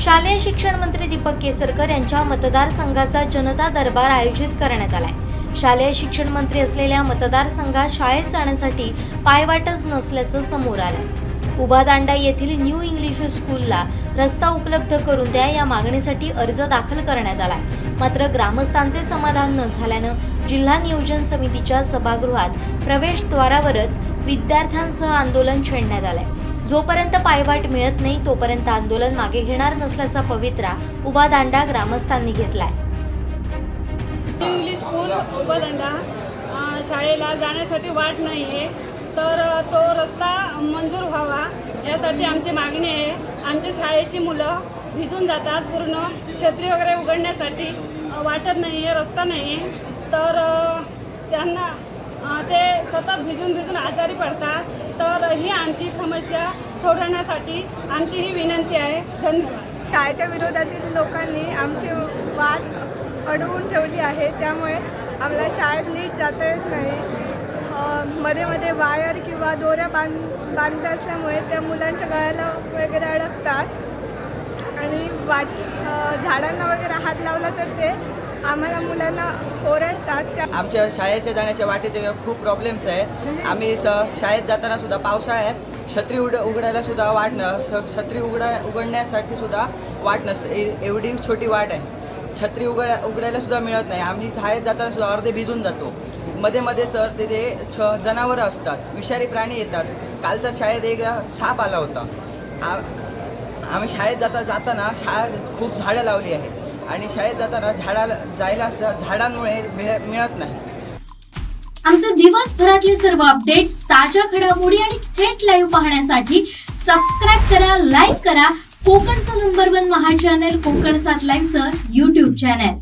शालेय शिक्षण मंत्री दीपक केसरकर यांच्या मतदारसंघाचा जनता दरबार आयोजित करण्यात आलाय. शालेय शिक्षण मंत्री असलेल्या मतदारसंघात शाळेत जाण्यासाठी पायवाटच नसल्याचं समोर आलं उभादांडा येथील न्यू इंग्लिश स्कूलला रस्ता उपलब्ध करून द्या या मागणीसाठी अर्ज दाखल करण्यात आलाय. मात्र ग्रामस्थांचे समाधान न झाल्यानं जिल्हा नियोजन समितीच्या सभागृहात प्रवेशद्वारावरच विद्यार्थ्यांसह आंदोलन छेडण्यात आलंय. जोपर्यंत पायवाट मिळत नाही तोपर्यंत आंदोलन मागे घेणार नसल्याचा पवित्रा उभा दांडा ग्रामस्थांनी घेतलाय. इंग्लिश स्कूल उपदंडा शाळेला जाण्यासाठी वाट नाही आहे तर तो रस्ता मंजूर व्हावा. यासाठी आमची मागणी आहे. आमच्या शाळेची मुलं भिजून जातात पूर्ण. छत्री वगैरे उघडण्यासाठी वाटत नाही आहे रस्ता नाही आहे तर त्यांना ते सतत भिजून भिजून आजारी पडतात. तर ही आमची समस्या सोडवण्यासाठी आमची ही विनंती आहे. धन्यवाद. शाळेच्या विरोधातील लोकांनी आमची वाट अडवून ठेवली आहे. त्यामुळे आम्हाला शाळेत नीट जाता येत नाही. मध्ये मध्ये वायर किंवा दोऱ्या बांध बांधल्या असल्यामुळे त्या मुलांच्या गळ्याला वगैरे अडकतात. आणि वाट झाडांना वगैरे हात लावला तर ते आम्हाला मुलांना ओरडतात आमच्या शाळेच्या जाण्याच्या वाटेचे खूप प्रॉब्लेम्स आहेत आम्ही स शाळेत जाताना सुद्धा पावसाळ्यात छत्री उड उघडायला सुद्धा वाट न स- छत्री उघडा उघडण्यासाठी सुद्धा वाट नस ए- एवढी छोटी वाट आहे. छत्री उघड उघडायला सुद्धा मिळत नाही. आम्ही शाळेत जाताना सुद्धा अर्धे भिजून जातो. मध्ये मध्ये सर तिथे छ जनावरं असतात. विषारी प्राणी येतात. काल तर शाळेत एक साप आला होता. आ- आम्ही शाळेत जाता जाताना शाळा खूप झाडं लावली आहेत. आणि शाळेत जाताना झाडाला जायला झाडांमुळे मिळत नाही. आमचे दिवसभरातले सर्व अपडेट्स ताज्या घडामोडी आणि थेट लाईव्ह पाहण्यासाठी सबस्क्राईब करा लाईक करा. कोकणचं नंबर वन महा चॅनल कोकण सात लाईव्हचं युट्यूब चॅनल